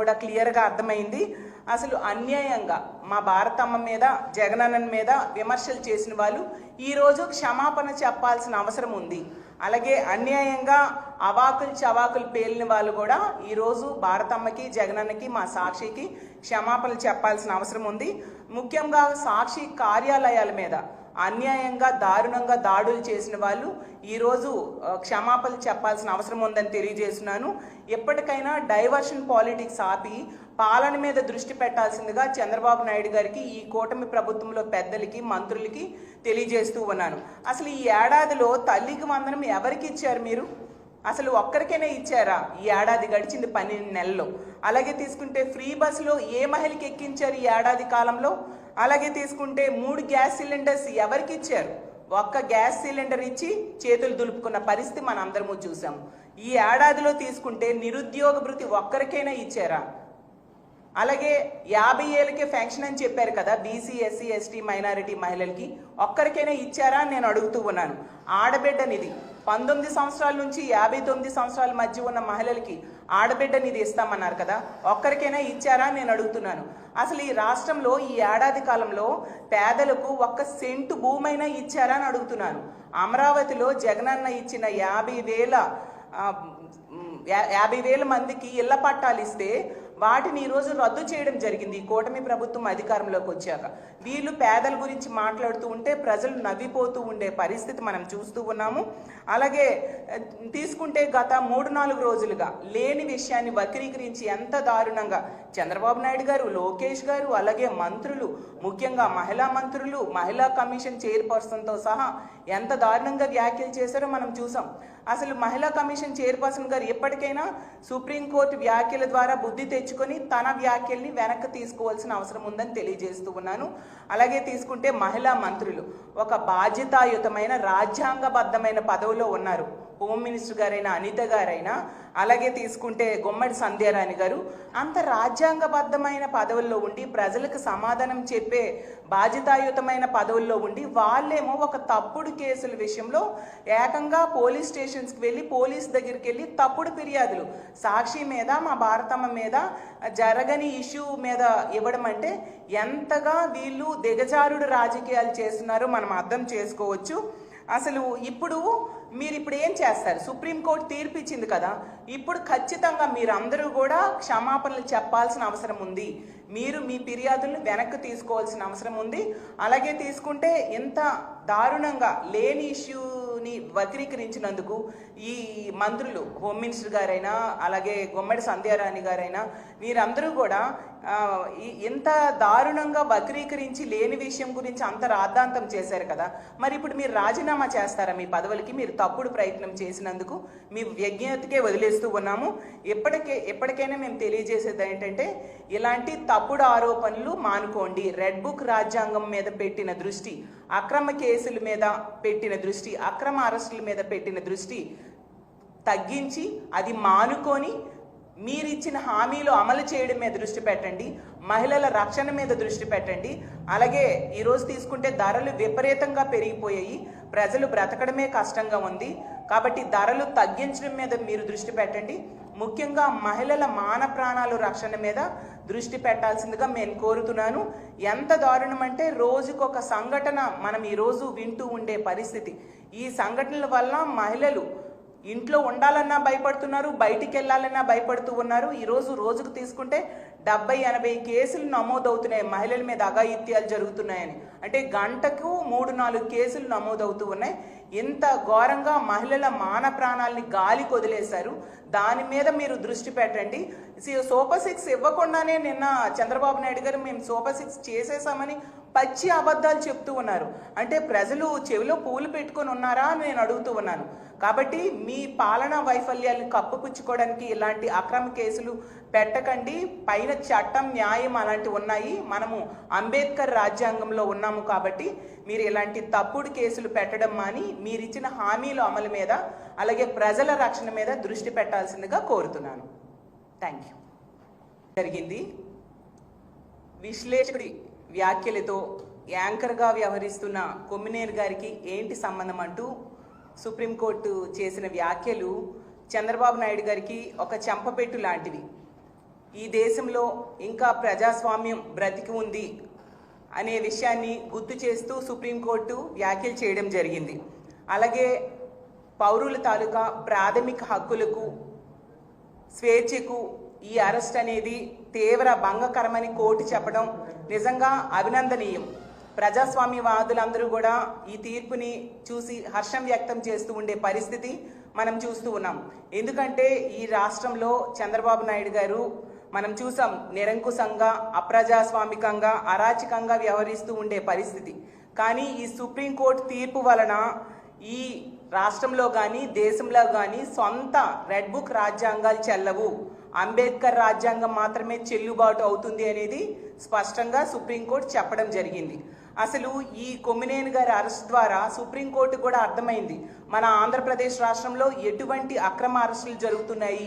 కూడా క్లియర్గా అర్థమైంది. అసలు అన్యాయంగా మా భారతమ్మ మీద జగనన్న మీద విమర్శలు చేసిన వాళ్ళు ఈరోజు క్షమాపణ చెప్పాల్సిన అవసరం ఉంది. అలాగే అన్యాయంగా అవాకులు చవాకులు పేలిన వాళ్ళు కూడా ఈరోజు భారతమ్మకి జగనన్నకి మా సాక్షికి క్షమాపణలు చెప్పాల్సిన అవసరం ఉంది. ముఖ్యంగా సాక్షి కార్యాలయాల మీద అన్యాయంగా దారుణంగా దాడులు చేసిన వాళ్ళు ఈరోజు క్షమాపణ క్షమాపణలు చెప్పాల్సిన అవసరం ఉందని తెలియజేస్తున్నాను. ఎప్పటికైనా డైవర్షన్ పాలిటిక్స్ ఆపి పాలన మీద దృష్టి పెట్టాల్సిందిగా చంద్రబాబు నాయుడు గారికి ఈ కూటమి ప్రభుత్వంలో పెద్దలకి మంత్రులకి తెలియజేస్తూ ఉన్నాను. అసలు ఈ ఏడాదిలో తల్లికి వందనం ఎవరికి ఇచ్చారు మీరు? అసలు ఒక్కరికైనా ఇచ్చారా? ఈ ఏడాది గడిచింది పన్నెండు నెలల్లో. అలాగే తీసుకుంటే ఫ్రీ బస్సులో ఏ మహిళకి ఎక్కించారు ఈ ఏడాది కాలంలో? అలాగే తీసుకుంటే మూడు గ్యాస్ సిలిండర్స్ ఎవరికి ఇచ్చారు? ఒక్క గ్యాస్ సిలిండర్ ఇచ్చి చేతులు దులుపుకున్న పరిస్థితి మనం అందరము చూసాము ఈ ఏడాదిలో తీసుకుంటే నిరుద్యోగ భృతి ఒక్కరికైనా ఇచ్చారా? అలాగే యాభై ఏళ్ళకే ఫ్యాంక్షన్ అని చెప్పారు కదా బీసీ ఎస్సీ ఎస్టీ మైనారిటీ మహిళలకి ఒక్కరికైనా ఇచ్చారా అని నేను అడుగుతూ ఉన్నాను. ఆడబిడ్డ నిధి పంతొమ్మిది సంవత్సరాల నుంచి యాభై తొమ్మిది సంవత్సరాల మధ్య ఉన్న మహిళలకి ఆడబిడ్డ నిధి ఇస్తామన్నారు కదా. ఒక్కరికైనా ఇచ్చారా నేను అడుగుతున్నాను. అసలు ఈ రాష్ట్రంలో ఈ ఏడాది కాలంలో పేదలకు ఒక్క సెంటు భూమైనా ఇచ్చారా అని అడుగుతున్నాను. అమరావతిలో జగనన్న ఇచ్చిన యాభై వేల యాభై వేల మందికి ఇళ్ళ పట్టాలు ఇస్తే వాటిని ఈరోజు రద్దు చేయడం జరిగింది. ఈ కూటమి ప్రభుత్వం అధికారంలోకి వచ్చాక వీళ్ళు పేదల గురించి మాట్లాడుతూ ఉంటే ప్రజలు నవ్విపోతూ ఉండే పరిస్థితి మనం చూస్తూ ఉన్నాము. అలాగే తీసుకుంటే గత మూడు నాలుగు రోజులుగా లేని విషయాన్ని వక్రీకరించి ఎంత దారుణంగా చంద్రబాబు నాయుడు గారు లోకేష్ గారు అలాగే మంత్రులు ముఖ్యంగా మహిళా మంత్రులు మహిళా కమిషన్ చైర్పర్సన్తో సహా ఎంత దారుణంగా వ్యాఖ్యలు చేశారో మనం చూసాం. అసలు మహిళా కమిషన్ చైర్పర్సన్ గారు ఎప్పటికైనా సుప్రీంకోర్టు వ్యాఖ్యల ద్వారా బుద్ధి తెచ్చుకొని తన వ్యాఖ్యల్ని వెనక్కి తీసుకోవాల్సిన అవసరం ఉందని తెలియజేస్తూ ఉన్నాను. అలాగే తీసుకుంటే మహిళా మంత్రులు ఒక బాధ్యతాయుతమైన రాజ్యాంగబద్ధమైన పదవిలో ఉన్నారు. హోమ్ మినిస్టర్ గారైనా అనిత గారైనా అలాగే తీసుకుంటే గుమ్మడి సంధ్యారాణి గారు అంత రాజ్యాంగబద్ధమైన పదవుల్లో ఉండి ప్రజలకు సమాధానం చెప్పే బాధ్యతాయుతమైన పదవుల్లో ఉండి వాళ్ళేమో ఒక తప్పుడు కేసుల విషయంలో ఏకంగా పోలీస్ స్టేషన్స్కి వెళ్ళి పోలీస్ దగ్గరికి వెళ్ళి తప్పుడు ఫిర్యాదులు. సాక్షి మీద మా భారతమ్మ మీద జరగని ఇష్యూ మీద ఇవ్వడం అంటే ఎంతగా వీళ్ళు దిగజారుడు రాజకీయాలు చేస్తున్నారో మనం అర్థం చేసుకోవచ్చు. అసలు ఇప్పుడు మీరు ఇప్పుడు ఏం చేస్తారు? సుప్రీంకోర్టు తీర్పు ఇచ్చింది కదా. ఇప్పుడు ఖచ్చితంగా మీరందరూ కూడా క్షమాపణలు చెప్పాల్సిన అవసరం ఉంది. మీరు మీ ఫిర్యాదులను వెనక్కి తీసుకోవాల్సిన అవసరం ఉంది. అలాగే తీసుకుంటే ఇంత దారుణంగా లేని ఇష్యూని వక్రీకరించినందుకు ఈ మంత్రులు హోమ్ మినిస్టర్ గారైనా అలాగే గుమ్మడి సంధ్యారాణి గారైనా మీరందరూ కూడా ఇంత దారుణంగా వక్రీకరించి లేని విషయం గురించి అంత రాద్ధాంతం చేశారు కదా. మరి ఇప్పుడు మీరు రాజీనామా చేస్తారా మీ పదవులకి? మీరు తప్పుడు ప్రయత్నం చేసినందుకు మీ వ్యజ్ఞతకే వదిలేస్తూ ఉన్నాము. ఎప్పటికే ఎప్పటికైనా మేము తెలియజేసేది ఏంటంటే ఇలాంటి తప్పుడు ఆరోపణలు మానుకోండి. రెడ్ బుక్ రాజ్యాంగం మీద పెట్టిన దృష్టి అక్రమ కేసుల మీద పెట్టిన దృష్టి అక్రమ అరెస్టుల మీద పెట్టిన దృష్టి తగ్గించి అది మానుకొని మీరిచ్చిన హామీలు అమలు చేయడం మీద దృష్టి పెట్టండి. మహిళల రక్షణ మీద దృష్టి పెట్టండి. అలాగే ఈరోజు తీసుకుంటే ధరలు విపరీతంగా పెరిగిపోయాయి. ప్రజలు బ్రతకడమే కష్టంగా ఉంది. కాబట్టి ధరలు తగ్గించడం మీద మీరు దృష్టి పెట్టండి. ముఖ్యంగా మహిళల మాన ప్రాణాలు రక్షణ మీద దృష్టి పెట్టాల్సిందిగా నేను కోరుతున్నాను. ఎంత దారుణం అంటే రోజుకొక సంఘటన మనం ఈరోజు వింటూ ఉండే పరిస్థితి. ఈ సంఘటనల వల్ల మహిళలు ఇంట్లో ఉండాలన్నా భయపడుతున్నారు బయటికి వెళ్ళాలన్నా భయపడుతూ ఉన్నారు. ఈరోజు రోజుకు తీసుకుంటే డెబ్బై ఎనభై కేసులు నమోదవుతున్నాయి మహిళల మీద అఘాయిత్యాలు జరుగుతున్నాయని. అంటే గంటకు మూడు నాలుగు కేసులు నమోదవుతూ ఉన్నాయి. ఇంత ఘోరంగా మహిళల మాన ప్రాణాలని గాలి కొదిలేశారు. దాని మీద మీరు దృష్టి పెట్టండి. సి- సూపర్ సిక్స్ ఇవ్వకుండానే నిన్న చంద్రబాబు నాయుడు గారు మేము సూపర్ సిక్స్ చేసేసామని పచ్చి అబద్ధాలు చెప్తూ ఉన్నారు. అంటే ప్రజలు చెవిలో పూలు పెట్టుకొని ఉన్నారా అని నేను అడుగుతూ ఉన్నాను. కాబట్టి మీ పాలనా వైఫల్యాలను కప్పుపుచ్చుకోవడానికి ఇలాంటి అక్రమ కేసులు పెట్టకండి. పైన చట్టం న్యాయం అలాంటివి ఉన్నాయి. మనము అంబేద్కర్ రాజ్యాంగంలో ఉన్నాము కాబట్టి మీరు ఇలాంటి తప్పుడు కేసులు పెట్టడం మాని మీరిచ్చిన హామీల అమలు మీద అలాగే ప్రజల రక్షణ మీద దృష్టి పెట్టాల్సిందిగా కోరుతున్నాను. థ్యాంక్ యూ జరిగింది. విశ్లేషకుడి వ్యాఖ్యలతో యాంకర్గా వ్యవహరిస్తున్న కొమ్మినేరు గారికి ఏంటి సంబంధం అంటూ సుప్రీంకోర్టు చేసిన వ్యాఖ్యలు చంద్రబాబు నాయుడు గారికి ఒక చెంపపెట్టు లాంటివి. ఈ దేశంలో ఇంకా ప్రజాస్వామ్యం బ్రతికి ఉంది అనే విషయాన్ని గుర్తు చేస్తూ సుప్రీంకోర్టు వ్యాఖ్యలు చేయడం జరిగింది. అలాగే పౌరుల తాలూకా ప్రాథమిక హక్కులకు స్వేచ్ఛకు ఈ అరెస్ట్ అనేది తీవ్ర భంగకరమని కోర్టు చెప్పడం నిజంగా అభినందనీయం. ప్రజాస్వామ్యవాదులందరూ కూడా ఈ తీర్పుని చూసి హర్షం వ్యక్తం చేస్తూ ఉండే పరిస్థితి మనం చూస్తూ ఉన్నాం. ఎందుకంటే ఈ రాష్ట్రంలో చంద్రబాబు నాయుడు గారు మనం చూసాం నిరంకుశంగా అప్రజాస్వామికంగా అరాచకంగా వ్యవహరిస్తూ ఉండే పరిస్థితి. కానీ ఈ సుప్రీంకోర్టు తీర్పు వలన ఈ రాష్ట్రంలో కానీ దేశంలో కానీ సొంత రెడ్ బుక్ రాజ్యాంగాలు చెల్లవు. అంబేద్కర్ రాజ్యాంగం మాత్రమే చెల్లుబాటు అవుతుంది అనేది స్పష్టంగా సుప్రీంకోర్టు చెప్పడం జరిగింది. అసలు ఈ కొమ్మినేని గారి అరెస్ట్ ద్వారా సుప్రీంకోర్టు కూడా అర్థమైంది. మన ఆంధ్రప్రదేశ్ రాష్ట్రంలో ఎటువంటి అక్రమ అరెస్టులు జరుగుతున్నాయి?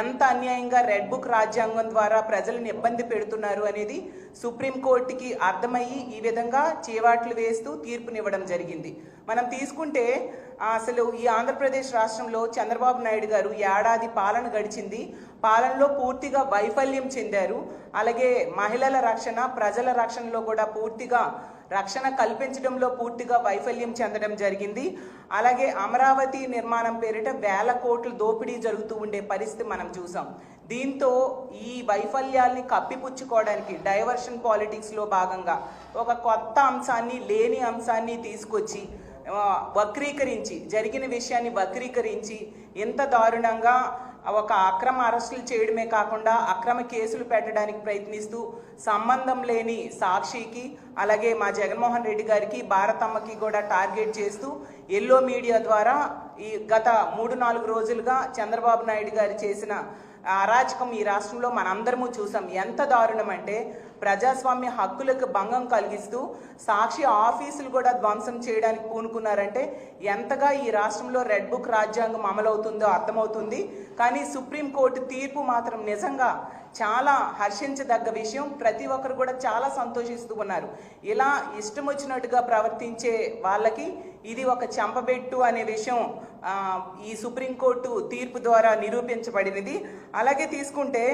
ఎంత అన్యాయంగా రెడ్ బుక్ రాజ్యాంగం ద్వారా ప్రజలను ఇబ్బంది పెడుతున్నారు అనేది సుప్రీంకోర్టుకి అర్థమయ్యి ఈ విధంగా చేవాట్లు వేస్తూ తీర్పునివ్వడం జరిగింది. మనం తీసుకుంటే అసలు ఈ ఆంధ్రప్రదేశ్ రాష్ట్రంలో చంద్రబాబు నాయుడు గారు ఏడాది పాలన గడిచింది. పాలనలో పూర్తిగా వైఫల్యం చెందారు. అలాగే మహిళల రక్షణ ప్రజల రక్షణలో కూడా పూర్తిగా రక్షణ కల్పించడంలో పూర్తిగా వైఫల్యం చెందడం జరిగింది. అలాగే అమరావతి నిర్మాణం పేరిట వేల కోట్లు దోపిడీ జరుగుతూ ఉండే పరిస్థితి మనం చూసాం. దీంతో ఈ వైఫల్యాల్ని కప్పిపుచ్చుకోవడానికి డైవర్షన్ పాలిటిక్స్లో భాగంగా ఒక కొత్త అంశాన్ని లేని అంశాన్ని తీసుకొచ్చి వక్రీకరించి జరిగిన విషయాన్ని వక్రీకరించి ఇంత దారుణంగా ఒక అక్రమ అరెస్టులు చేయడమే కాకుండా అక్రమ కేసులు పెట్టడానికి ప్రయత్నిస్తూ సంబంధం లేని సాక్షికి అలాగే మా జగన్మోహన్ రెడ్డి గారికి భారతమ్మకి కూడా టార్గెట్ చేస్తూ ఎల్లో మీడియా ద్వారా ఈ గత మూడు నాలుగు రోజులుగా చంద్రబాబు నాయుడు గారు చేసిన అరాచకం ఈ రాష్ట్రంలో మనందరము చూసాం. ఎంత దారుణం అంటే ప్రజాస్వామ్య హక్కులకు భంగం కలిగిస్తూ సాక్షి ఆఫీసులు కూడా ధ్వంసం చేయడానికి పూనుకున్నారంటే ఎంతగా ఈ రాష్ట్రంలో రెడ్ బుక్ రాజ్యాంగం అమలవుతుందో అర్థమవుతుంది. కానీ సుప్రీంకోర్టు తీర్పు మాత్రం నిజంగా చాలా హర్షించదగ్గ విషయం. ప్రతి ఒక్కరు కూడా చాలా సంతోషిస్తూ ఉన్నారు. ఇలా ఇష్టం వచ్చినట్టుగా ప్రవర్తించే వాళ్ళకి ఇది ఒక చెంపబెట్టు అనే విషయం ఈ సుప్రీంకోర్టు తీర్పు ద్వారా నిరూపించబడినది. అలాగే తీసుకుంటే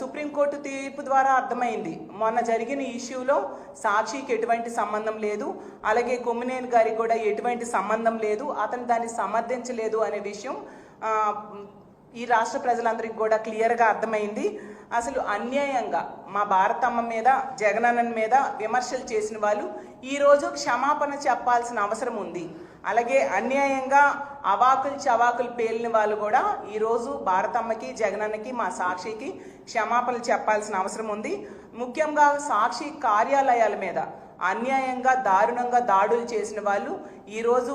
సుప్రీంకోర్టు తీర్పు ద్వారా అర్థమైంది. మొన్న జరిగిన ఇష్యూలో సాక్షికి ఎటువంటి సంబంధం లేదు అలాగే కొమ్మినేని గారికి కూడా ఎటువంటి సంబంధం లేదు అతను దాన్ని సమర్థించలేదు అనే విషయం ఈ రాష్ట్ర ప్రజలందరికీ కూడా క్లియర్గా అర్థమైంది. అసలు అన్యాయంగా మా భారతమ్మ మీద జగనన్న మీద విమర్శలు చేసిన వాళ్ళు ఈరోజు క్షమాపణ చెప్పాల్సిన అవసరం ఉంది. అలాగే అన్యాయంగా అవాకులు చవాకులు పేలిన వాళ్ళు కూడా ఈరోజు భారతమ్మకి జగనన్నకి మా సాక్షికి క్షమాపణలు చెప్పాల్సిన అవసరం ఉంది. ముఖ్యంగా సాక్షి కార్యాలయాల మీద అన్యాయంగా దారుణంగా దాడులు చేసిన వాళ్ళు ఈరోజు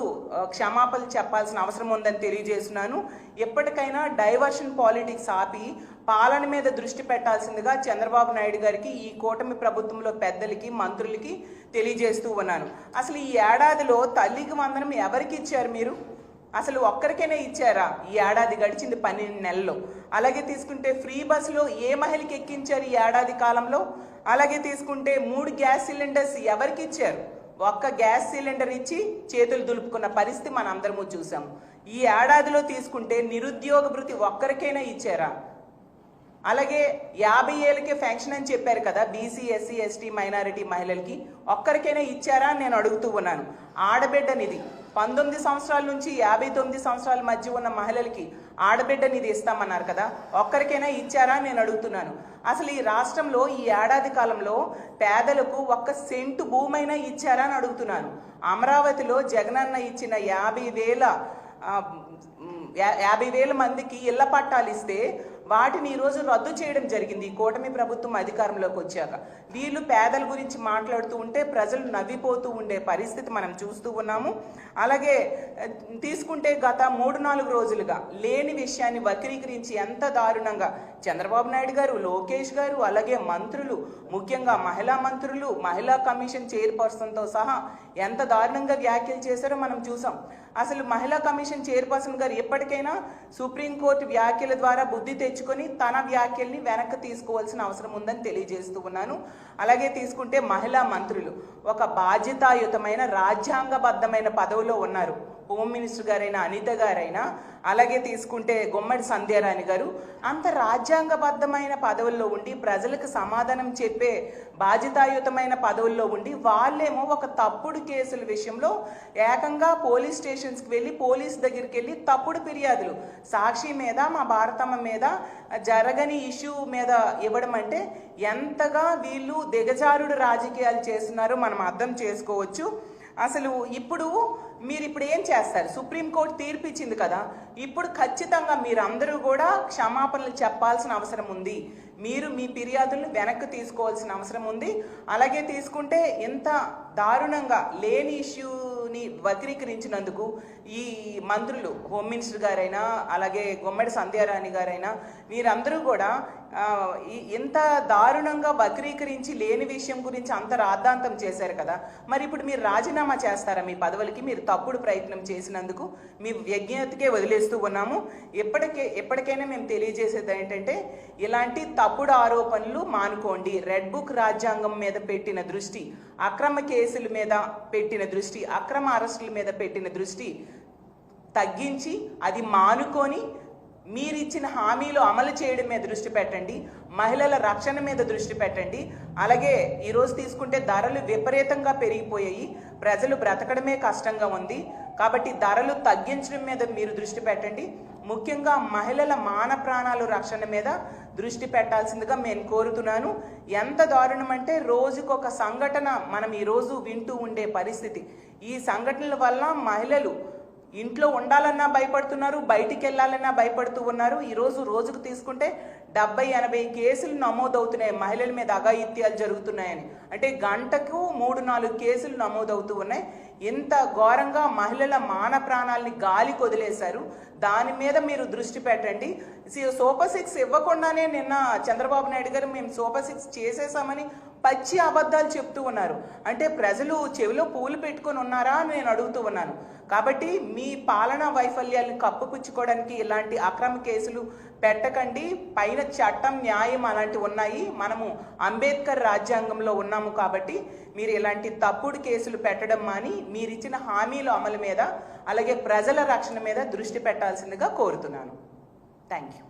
క్షమాపణలు చెప్పాల్సిన అవసరం ఉందని తెలియజేస్తున్నాను. ఎప్పటికైనా డైవర్షన్ పాలిటిక్స్ ఆపి పాలన మీద దృష్టి పెట్టాల్సిందిగా చంద్రబాబు నాయుడు గారికి ఈ కూటమి ప్రభుత్వంలో పెద్దలకి మంత్రులకి తెలియజేస్తూ ఉన్నాను. అసలు ఈ ఏడాదిలో తల్లికి వందనం ఎవరికి ఇచ్చారు మీరు? అసలు ఒక్కరికైనా ఇచ్చారా? ఈ ఏడాది గడిచింది పన్నెండు నెలల్లో. అలాగే తీసుకుంటే ఫ్రీ బస్సులో ఏ మహిళకి ఎక్కించారు ఈ ఏడాది కాలంలో? అలాగే తీసుకుంటే మూడు గ్యాస్ సిలిండర్స్ ఎవరికి ఇచ్చారు? ఒక్క గ్యాస్ సిలిండర్ ఇచ్చి చేతులు దులుపుకున్న పరిస్థితి మనందరము అందరము చూసాం ఈ ఏడాదిలో తీసుకుంటే నిరుద్యోగ భృతి ఒక్కరికైనా ఇచ్చారా? అలాగే యాభై ఏళ్ళకే ఫ్యాంక్షన్ అని చెప్పారు కదా బీసీ ఎస్సీ ఎస్టీ మైనారిటీ మహిళలకి ఒక్కరికైనా ఇచ్చారా అని నేను అడుగుతూ ఉన్నాను. ఆడబిడ్డ నిధి పంతొమ్మిది సంవత్సరాల నుంచి యాభై తొమ్మిది సంవత్సరాల మధ్య ఉన్న మహిళలకి ఆడబిడ్డ నిధి ఇస్తామన్నారు కదా ఒక్కరికైనా ఇచ్చారా అని నేను అడుగుతున్నాను. అసలు ఈ రాష్ట్రంలో ఈ ఏడాది కాలంలో పేదలకు ఒక్క సెంటు భూమైనా ఇచ్చారా అని అడుగుతున్నాను. అమరావతిలో జగనన్న ఇచ్చిన యాభై వేల యాభై వేల మందికి ఇళ్ళ పట్టాలు ఇస్తే వాటిని ఈరోజు రద్దు చేయడం జరిగింది. ఈ కూటమి ప్రభుత్వం అధికారంలోకి వచ్చాక వీళ్ళు పేదల గురించి మాట్లాడుతూ ఉంటే ప్రజలు నవ్విపోతూ ఉండే పరిస్థితి మనం చూస్తూ ఉన్నాము. అలాగే తీసుకుంటే గత మూడు నాలుగు రోజులుగా లేని విషయాన్ని వక్రీకరించి ఎంత దారుణంగా చంద్రబాబు నాయుడు గారు లోకేష్ గారు అలాగే మంత్రులు ముఖ్యంగా మహిళా మంత్రులు మహిళా కమిషన్ చైర్పర్సన్తో సహా ఎంత దారుణంగా వ్యాఖ్యలు చేశారో మనం చూసాం. అసలు మహిళా కమిషన్ చైర్పర్సన్ గారు ఎప్పటికైనా సుప్రీంకోర్టు వ్యాఖ్యల ద్వారా బుద్ధి తెచ్చుకొని తన వ్యాఖ్యల్ని వెనక్కి తీసుకోవాల్సిన అవసరం ఉందని తెలియజేస్తూ ఉన్నాను. అలాగే తీసుకుంటే మహిళా మంత్రులు ఒక బాధ్యతాయుతమైన రాజ్యాంగబద్ధమైన పదవిలో ఉన్నారు. హోమ్ మినిస్టర్ గారైనా అనిత గారైనా అలాగే తీసుకుంటే గుమ్మడి సంధ్యారాణి గారు అంత రాజ్యాంగబద్ధమైన పదవుల్లో ఉండి ప్రజలకు సమాధానం చెప్పే బాధ్యతాయుతమైన పదవుల్లో ఉండి వాళ్ళేమో ఒక తప్పుడు కేసుల విషయంలో ఏకంగా పోలీస్ స్టేషన్స్కి వెళ్ళి పోలీస్ దగ్గరికి వెళ్ళి తప్పుడు ఫిర్యాదులు. సాక్షి మీద మా భారతమ్మ మీద జరగని ఇష్యూ మీద ఇవ్వడం అంటే ఎంతగా వీళ్ళు దిగజారుడు రాజకీయాలు చేస్తున్నారో మనం అర్థం చేసుకోవచ్చు. అసలు ఇప్పుడు మీరు ఇప్పుడు ఏం చేస్తారు సుప్రీంకోర్టు తీర్పు ఇచ్చింది కదా. ఇప్పుడు ఖచ్చితంగా మీరందరూ కూడా క్షమాపణలు చెప్పాల్సిన అవసరం ఉంది. మీరు మీ ఫిర్యాదులను వెనక్కి తీసుకోవాల్సిన అవసరం ఉంది. అలాగే తీసుకుంటే ఎంత దారుణంగా లేని ఇష్యూ ఇష్యూని వక్రీకరించినందుకు ఈ మంత్రులు హోమ్ మినిస్టర్ గారైనా అలాగే గుమ్మడి సంధ్యారాణి గారైనా వీరందరూ కూడా ఎంత ఇంత దారుణంగా వక్రీకరించి లేని విషయం గురించి అంత రాద్ధాంతం చేశారు కదా. మరి ఇప్పుడు మీరు రాజీనామా చేస్తారా మీ పదవులకి? మీరు తప్పుడు ప్రయత్నం చేసినందుకు మీ యజ్ఞతకే వదిలేస్తూ ఉన్నాము. ఎప్పటికే ఎప్పటికైనా మేము తెలియజేసేది ఏంటంటే ఇలాంటి తప్పుడు ఆరోపణలు మానుకోండి. రెడ్ బుక్ రాజ్యాంగం మీద పెట్టిన దృష్టి అక్రమ కేసుల మీద పెట్టిన దృష్టి అక్రమ అరెస్టుల మీద పెట్టిన దృష్టి తగ్గించి అది మానుకొని మీరిచ్చిన హామీలు అమలు చేయడం మీద దృష్టి పెట్టండి. మహిళల రక్షణ మీద దృష్టి పెట్టండి. అలాగే ఈరోజు తీసుకుంటే ధరలు విపరీతంగా పెరిగిపోయాయి. ప్రజలు బ్రతకడమే కష్టంగా ఉంది. కాబట్టి ధరలు తగ్గించడం మీద మీరు దృష్టి పెట్టండి. ముఖ్యంగా మహిళల మాన ప్రాణాలు రక్షణ మీద దృష్టి పెట్టాల్సిందిగా నేను కోరుతున్నాను. ఎంత దారుణం అంటే రోజుకొక సంఘటన మనం ఈరోజు వింటూ ఉండే పరిస్థితి. ఈ సంఘటనల వల్ల మహిళలు ఇంట్లో ఉండాలన్నా భయపడుతున్నారు బయటికి వెళ్ళాలన్నా భయపడుతూ ఉన్నారు. ఈరోజు రోజుకు తీసుకుంటే డెబ్బై ఎనభై కేసులు నమోదవుతున్నాయి మహిళల మీద అఘాయిత్యాలు జరుగుతున్నాయని. అంటే గంటకు మూడు నాలుగు కేసులు నమోదవుతూ ఉన్నాయి. ఇంత ఘోరంగా మహిళల మాన ప్రాణాలని గాలి కొదిలేశారు. దాని మీద మీరు దృష్టి పెట్టండి. సి- సూపర్ సిక్స్ ఇవ్వకుండానే నిన్న చంద్రబాబు నాయుడు గారు మేము సూపర్ సిక్స్ చేసేసామని పచ్చి అబద్ధాలు చెప్తూ ఉన్నారు. అంటే ప్రజలు చెవిలో పూలు పెట్టుకొని ఉన్నారా అని నేను అడుగుతూ ఉన్నాను. కాబట్టి మీ పాలనా వైఫల్యాలను కప్పుపుచ్చుకోవడానికి ఇలాంటి అక్రమ కేసులు పెట్టకండి. పైన చట్టం న్యాయం అలాంటివి ఉన్నాయి. మనము అంబేద్కర్ రాజ్యాంగంలో ఉన్నాము కాబట్టి మీరు ఇలాంటి తప్పుడు కేసులు పెట్టడం మాని మీరిచ్చిన హామీల అమలు మీద అలాగే ప్రజల రక్షణ మీద దృష్టి పెట్టాల్సిందిగా కోరుతున్నాను. Thank you